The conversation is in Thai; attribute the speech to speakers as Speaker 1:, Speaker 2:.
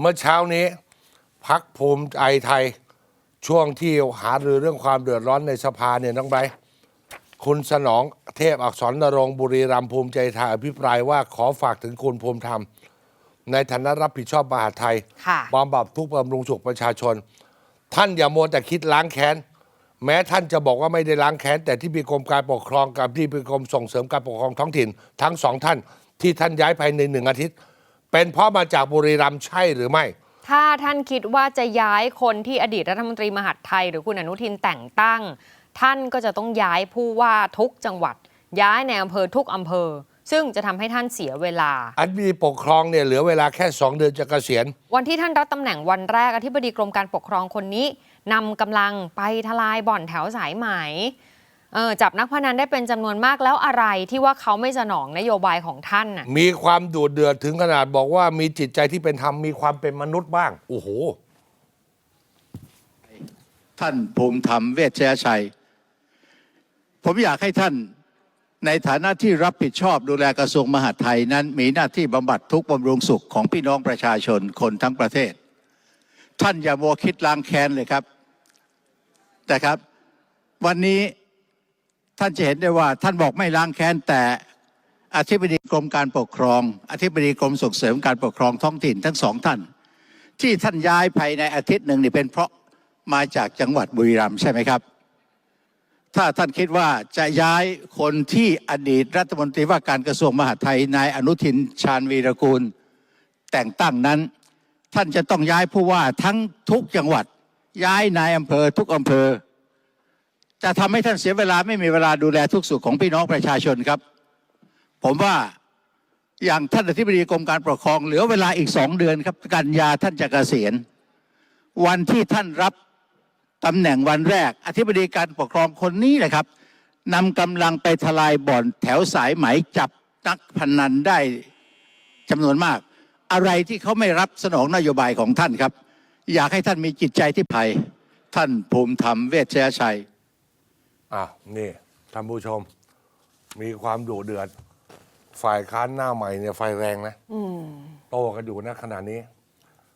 Speaker 1: เมื่อเช้านี้พักภูมิใจไทยช่วงที่หารือเรื่องความเดือดร้อนในสภาเนี่ยน้องไบร์ทคุณสนองเทพอักษรนรงค์บุรีรัมย์ภูมิใจไทยอภิปรายว่าขอฝากถึงคุณภูมิธรรม ในฐานะรับผิดชอบมหาดไทย
Speaker 2: ค่ะ
Speaker 1: บำบัดทุกข์บำรุงสุขประชาชน ท่านอย่ามัวแต่คิดล้างแค้น แม้ท่านจะบอกว่าไม่ได้ล้างแค้น แต่ที่มีกรมการปกครองกับที่มีกรมส่งเสริมการปกครองท้องถิ่น ทั้งสองท่านที่ท่านย้ายภายในหนึ่งอาทิตย์ เป็นเพราะมาจากบุรีรัมย์ใช่หรือไม่
Speaker 2: ถ้าท่านคิดว่าจะย้ายคนที่อดีตรัฐมนตรีมหาดไทย หรือคุณอนุทินแต่งตั้ง ท่านก็จะต้องย้ายผู้ว่าทุกจังหวัด ย้ายในอำเภอทุกอำเภอ ซึ่งจะทำให้ท่านเสียเวลา
Speaker 1: อันมีปกครองเนี่ยเหลือเวลาแค่สองเดือนจะเกษียณ
Speaker 2: วันที่ท่านรับตำแหน่งวันแรกอธิบดีกรมการปกครองคนนี้นำกำลังไปทลายบ่อนแถวสายไหม เออจับนักพนันได้เป็นจำนวนมากแล้วอะไรที่ว่าเขาไม่สนองนโยบายของท่านน่ะ
Speaker 1: มีความดูดเดือดถึงขนาดบอกว่ามีจิตใจที่เป็นธรรมมีความเป็นมนุษย์บ้าง โอ้โห
Speaker 3: ท่านภูมิธรรมเวชยชัย ผมอยากให้ท่านในฐานะที่รับผิดชอบดูแลกระทรวงมหาดไทยนั้น มีหน้าที่บำบัดทุกข์บำรุงสุขของพี่น้องประชาชนคนทั้งประเทศ ท่านอย่าโมวคิดล้างแค้นเลยครับ แต่ครับ วันนี้ ท่านจะเห็นได้ว่าท่านบอกไม่ล้างแค้นแต่อธิบดีกรมการปกครอง อธิบดีกรมส่งเสริมการปกครองท้องถิ่นทั้งสองท่าน ที่ท่านย้ายภายในอาทิตย์หนึ่งนี่เป็นเพราะมาจากจังหวัดบุรีรัมย์ใช่ไหมครับ ถ้าท่านคิดว่าจะย้ายคนที่อดีตรัฐมนตรีว่าการกระทรวงมหาดไทยนายอนุทินชาญวีรกูล แต่งตั้งนั้น ท่านจะต้องย้ายผู้ว่าทั้งทุกจังหวัด ย้ายนายอำเภอทุกอำเภอ จะทำให้ท่านเสียเวลาไม่มีเวลาดูแลทุกสุขของพี่น้องประชาชนครับ ผมว่าอย่างท่านอธิบดีกรมการปกครองเหลือเวลาอีกสองเดือนครับ กันยาท่านจะเกษียณวันที่ท่านรับตำแหน่งวันแรก อธิบดีการปกครองคนนี้แหละครับนำกำลังไปทลายบ่อนแถวสายไหมจับนักพนันได้จำนวนมาก อะไรที่เขาไม่รับสนองนโยบายของท่านครับ อยากให้ท่านมีจิตใจที่ภัย ท่านภูมิธรรมเวชยชัย
Speaker 1: อะ นี่ท่านผู้ชม มีความดุเดือด ฝ่ายค้านหน้าใหม่เนี่ยไฟแรงนะโตกันอยู่นะขณะนี้